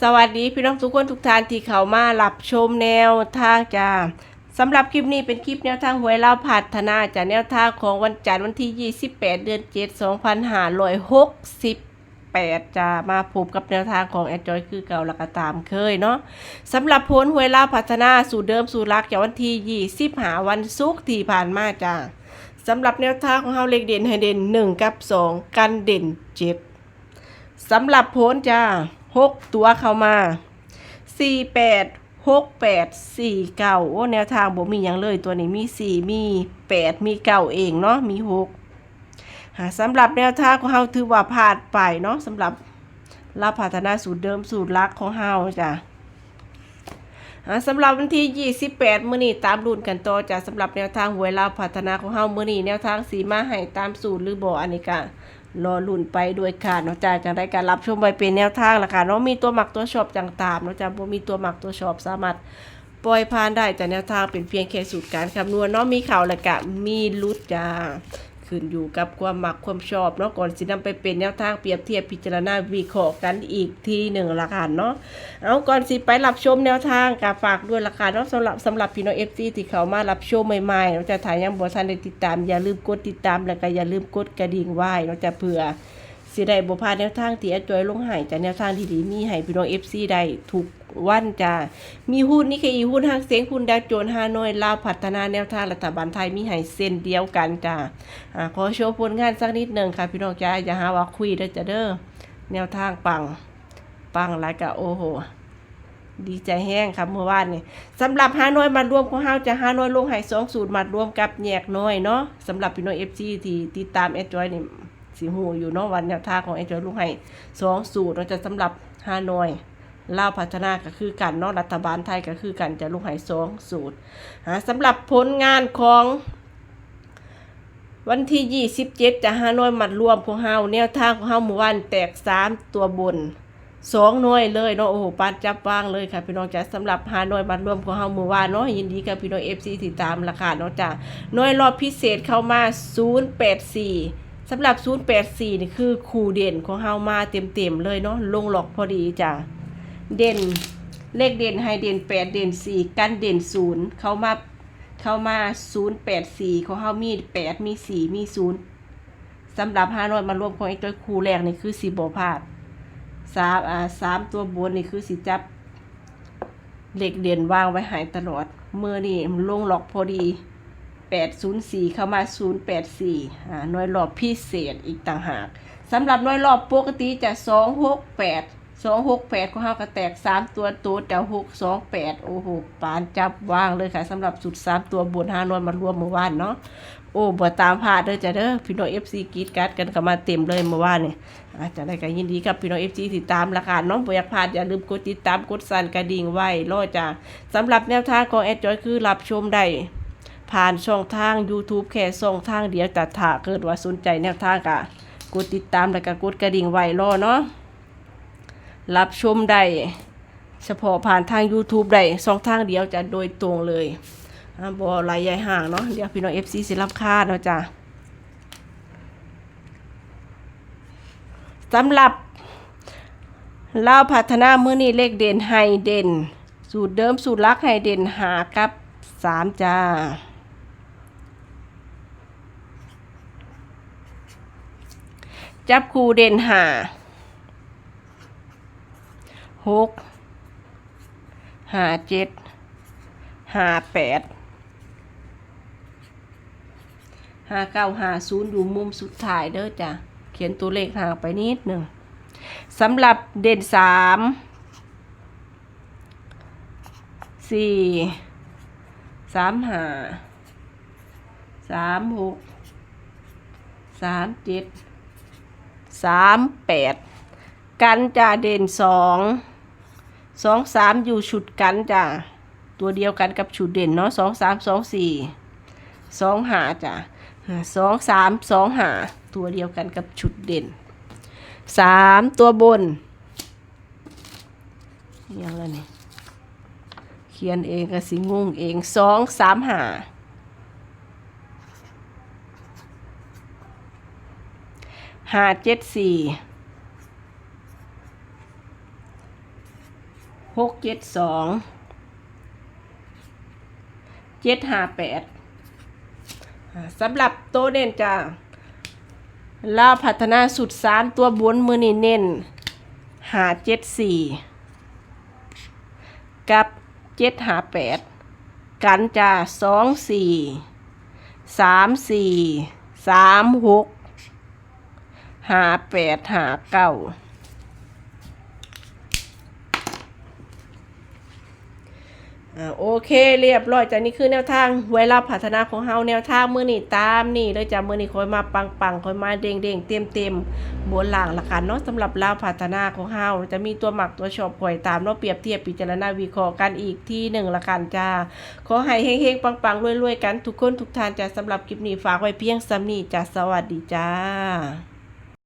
สวัสดีพี่น้องทุกคนทุกท่านที่เข้ามารับชมแนวทางจ้าสำหรับคลิปนี้เป็นคลิปแนวทางหวยเล่าพัฒนาจากแนวทางของวันจันทร์วันที่ 28 เดือน 7 2568จะมาพบกับแนวทางของแอดจอยคือเก่าละกตามเคยเนาะสำหรับผลหวยเล่าพัฒนาสู่เดิมสู่รักจากวันที่20หาวันศุกร์ที่ผ่านมาจ้าสำหรับแนวทางของเฮาเลขเด่นให้เด่น 1 กับ 2 กันเด่นเจ็ดสำหรับโพนจ้า หกตัวเข้ามาสี่แปดหกแปดสี่เก้าโอ้แนวทางบ่มีอย่างเลยตัวนี้มีสี่มีแปดมีเก้าเองเนาะมีหกสำหรับแนวทางของเฮาถือว่าพลาดไปเนาะสำหรับรับพัฒนาสูตรเดิมสูตรลักของเฮาจ้ะสำหรับวันที่ 28 มื้อนี้ตามรุ่นกันต่อจ้ะสำหรับแนวทางหวยลาวพัฒนาของเฮามื้อนี้แนวทางสีมาให้ตามสูตรหรือบ่อันนี้ก็ รอลุ่นไปด้วยค่ะเนาะจ้าจังได้การรับชมไปเป็นแนวทางละค่ะเนาะมีตัวหมักตัวชอบจังตามเนาะจ้าบ่มีตัวหมักตัวชอบสามารถปล่อยผ่านได้แต่แนวทางเป็นเพียงแค่สูตรการคำนวณเนาะมีข่าวและกะมีลุดจ้า ขึ้นอยู่กับความหมักความชอบเนาะก่อนสินำไปเป็นแนวทางเปรียบเทียบพิจารณาวิเคราะห์กันอีกทีหนึ่งละกันเนาะเอาก่อนสิไปรับชมแนวทางกะฝากด้วยละกันเนาะสำหรับสำหรับพี่น้อง FC ที่เขามารับชมใหม่ๆเราจะถ่ายยังบอทันได้ติดตามอย่าลืมกดติดตามแล้วก็อย่าลืมกดกระดิ่งไว้เราจะเผื่อ สิได้บ่พลาดแนวทางที่อาจอยลงหายจากแนวทางที่ดีมีให้พี่น้อง FC ได้ทุกวันจ้ามีหุ้นนี่คืออีหุ้นห้างเสียงหุ้นดาวโจนฮานอยลาวพัฒนาแนวทางรัฐบาลไทยมีให้เส้นเดียวกันจ้าอ่าขอโชว์ผลงานสักนิดหนึ่งค่ะพี่น้องจ้าอย่าหาว่าคุยเด้อจ้าเด้อแนวทางปังปังหลายกะโอ้โหดีใจแห้งครับเมื่อวานนี่สำหรับฮานอยมารวมของเฮาจะฮานอยลงให้สองสูตรมารวมกับแยกน้อยเนาะสำหรับพี่น้อง FC ที่ติดตามแอดจอยนี่ สีหูอยู่เนาะวันแนวทางของไอ้จอลูกให้สองสูตรเราจะสำหรับฮานอยลาวพัฒนาก็คือกันเนาะรัฐบาลไทยก็คือกันจะลูกให้สองสูตรหาสำหรับผลงานของวันที่ยี่สิบเจ็ดจะฮานอยมัดรวมของเฮาแนวทางของเฮาเมื่อวานแตกสามตัวบนสองหน่วยเลยเนาะโอ้โหปานจับว่างเลยค่ะพี่น้องจ้ะสำหรับฮานอยมัดรวมของเฮาเมื่อวานเนาะยินดีกับพี่น้องเอฟซีติดตามราคาเนาะจ้ะหน่วยรอบพิเศษเข้ามาศูนย์แปด สำหรับ 084 นี่คือคู่เด่นของเฮามาเต็มๆเลยเนาะลงหลอกพอดีจ้ะเด่นเลขเด่นให้เด่น 8 เด่น 4 กันเด่น 0 เข้ามาเข้ามา 084 ของเฮามี 8 มี 4 มี 0สำหรับ5น้อยมารวมของไอ้ตัวคู่แรกนี่คือสิบ่พลาดสามอ่าสามตัวบนนี่คือสิจับเลขเด่นวางไว้หายตลอดเมื่อนี่ลงหลอกพอดี 804 เข้ามา 084อ่าหน่วยรอบพิเศษอีกต่างหากสำหรับหน่วยรอบปกติจะ 268 268ของเฮาก็แตก 3 ตัวโตแต่628 โอ้โห ปานจับว่างเลยค่ะสำหรับสุด 3 ตัวบน5หน่วยมารวมเมื่อวานเนาะโอ้บ่ตามพลาดเด้อจ้ะเด้อพี่น้อง FC กรีดการ์ดกันเข้ามาเต็มเลยเมื่อวานนี่อาจะได้ก็ยินดีกับพี่น้อง FC ติดตามราคาน้องบ่อยากพลาดอย่าลืมกดติดตามกดสั่นกระดิ่งไว้รอจ้ะสำหรับแนวทางของแอดจอยคือรับชมได้ ผ่านช่องทาง YouTube แค่ช่องทางเดียวแต่ถ้าเกิดว่าสนใจแนวทางก็กดติดตามแล้วก็กดกระดิ่งไว้รอเนาะรับชมได้เฉพาะผ่านทาง YouTube ได้ช่องทางเดียวจะโดยตรงเลยบ่หลายใหญ่ห่างเนาะเดี๋ยวพี่น้อง FC สิรับค่าเนาะจ้ะสำหรับเล่าพัฒนามื้อนี้เลขเด่นไฮเด่น สูตรเดิมสูตรลักไฮเด่นหากับสามจ้า จับคูเด่นหาหกหาเจ็ดหาแปดหาเก้าหาศูนย์อยู่มุมสุดท้ายเด้อจ้ะ เขียนตัวเลขห่างไปนิดหนึ่งสำหรับเด่นสามสี่สามหาสามหกสามเจ็ด สามแปดกันจะเด่นสองสองสามอยู่ชุดกันจ้ะตัวเดียวกันกับชุดเด่นเนาะสองสามสองสี่สองหาจ้ะสองสามสองหาตัวเดียวกันกับชุดเด่นสามตัวบนยังไงนี่เขียนเองก็สิงงเองสองสามหา หาเจ็ดสี่หกเจ็ดสองเจ็ดห้าแปดสำหรับโตะเด่นจ้าลาพัฒนาสุดสามตัวบนมือนี่เน้นหาเจ็ดสี่กับเจ็ดหาแปดกันจ้าสองสี่สามสี่สามหก หาแปดหาเก้าอ่าโอเคเรียบร้อยจากนี้คือแนวทางไว้รับพัฒนาของเฮาแนวทางมือนี้ตามนี่เลยจ้ะมือนี้คอยมาปังปังๆคอยมาเด้งเด้งเต็มเต็มบนหลังละกันเนาะสำหรับลาวพัฒนาของเฮาจะมีตัวหมักตัวชอบคอยตามเนาะเปรียบเทียบพิจารณาวิเคราะห์กันอีกที่หนึ่งละกันจ้าขอให้เฮงๆปังๆรวยๆกันทุกคนทุกท่านจ้ะสำหรับคลิปนี้ฝากไว้เพียงซ้ำนีจ้ะสวัสดีจ้า